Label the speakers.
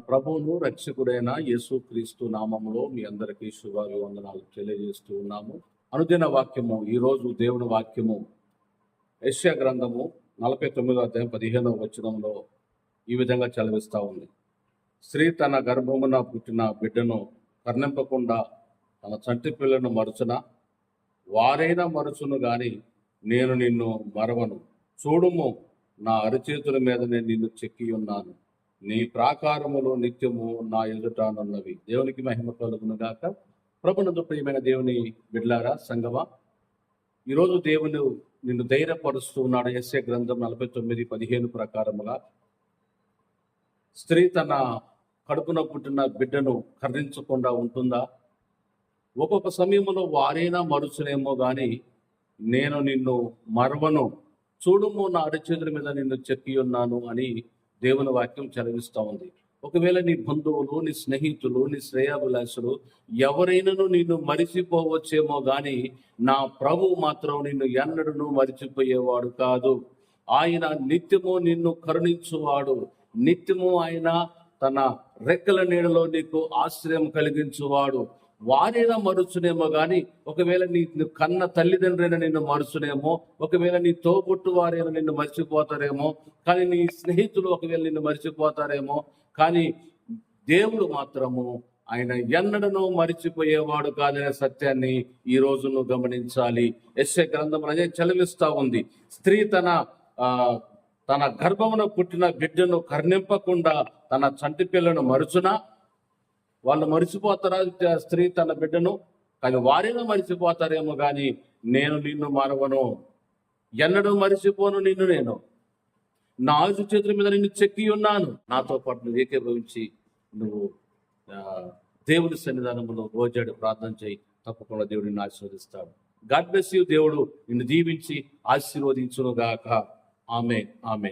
Speaker 1: ప్రభువును రక్షకుడైన యేసుక్రీస్తు నామంలో మీ అందరికీ శుభాభివందనాలు తెలియజేస్తూ ఉన్నాము. అనుదిన వాక్యము ఈరోజు దేవుని వాక్యము. యశ్య గ్రంథము నలభై తొమ్మిదో అధ్యాయం పదిహేనవ వచనంలో ఈ విధంగా చదివిస్తూ ఉంది. స్త్రీ తన గర్భమున పుట్టిన బిడ్డను కర్ణింపకుండా తన చంటి పిల్లను మరుచున వారైనా మరుచును గాని నేను నిన్ను మరవను. చూడుము నా అరిచేతుల మీద నేను నిన్ను చెక్కి ఉన్నాను. నీ ప్రాకారములు నిత్యము నా ఎదుటానున్నవి దేవునికి మహిమ కలుగును గాక ప్రభునందు ప్రియమైన దేవుని బిడ్లారా సంగమా ఈరోజు దేవుని నిన్ను ధైర్యపరుస్తూ ఉన్నాడు. ఎస్ఏ గ్రంథం నలభై తొమ్మిది పదిహేను ప్రకారముగా. స్త్రీ తన కడుపున పుట్టిన బిడ్డను కర్ణించకుండా ఉంటుందా? ఒక్కొక్క సమయంలో వారైనా మరుచునేమో కానీ నేను నిన్ను మరవను. చూడుము నా అరిచేతుల మీద నిన్ను చెక్కి ఉన్నాను అని దేవుని వాక్యం చదివిస్తూ ఉంది. ఒకవేళ నీ బంధువులు నీ స్నేహితులు నీ శ్రేయాభిలాషులు ఎవరైనాను నిన్ను మరిచిపోవచ్చేమో గాని నా ప్రభు మాత్రం నిన్ను ఎన్నడను మరిచిపోయేవాడు కాదు. ఆయన నిత్యము నిన్ను కరుణించువాడు. నిత్యము ఆయన తన రెక్కల నీడలో నీకు ఆశ్రయం కలిగించువాడు. వారైనా మరుచునేమో కానీ ఒకవేళ నీ కన్న తల్లిదండ్రులైనా నిన్ను మరుచునేమో ఒకవేళ నీ తోబుట్టు వారైనా నిన్ను మర్చిపోతారేమో కానీ నీ స్నేహితులు ఒకవేళ నిన్ను మర్చిపోతారేమో కానీ దేవుడు మాత్రము ఆయన ఎన్నడను మరిచిపోయేవాడు కాదనే సత్యాన్ని ఈ రోజు నువ్వు గమనించాలి. ఎస్ఏ గ్రంథం అదే చలవిస్తా ఉంది. స్త్రీ తన తన గర్భమున పుట్టిన బిడ్డను కర్ణింపకుండా తన చంటి పిల్లను మరుచునా? వాళ్ళు మరిచిపోతారా స్త్రీ తన బిడ్డను? కానీ వారైనా మరిచిపోతారేమో కానీ నేను నిన్ను మరవను. ఎన్నడూ మరిచిపోను నిన్ను నేను. నా ఆయుధ చేతుల మీద నిన్ను చెక్కి ఉన్నాను. నాతో పాటు నువ్వు ఏకీభవించి నువ్వు దేవుని దేవుడి సన్నిధానంలో రోజాడు ప్రార్థన చేయి. తప్పకుండా దేవుడు నిన్ను ఆశీర్వదిస్తాడు. God bless you. దేవుడు నిన్ను దీవించి ఆశీర్వదించును గాక ఆమె ఆమె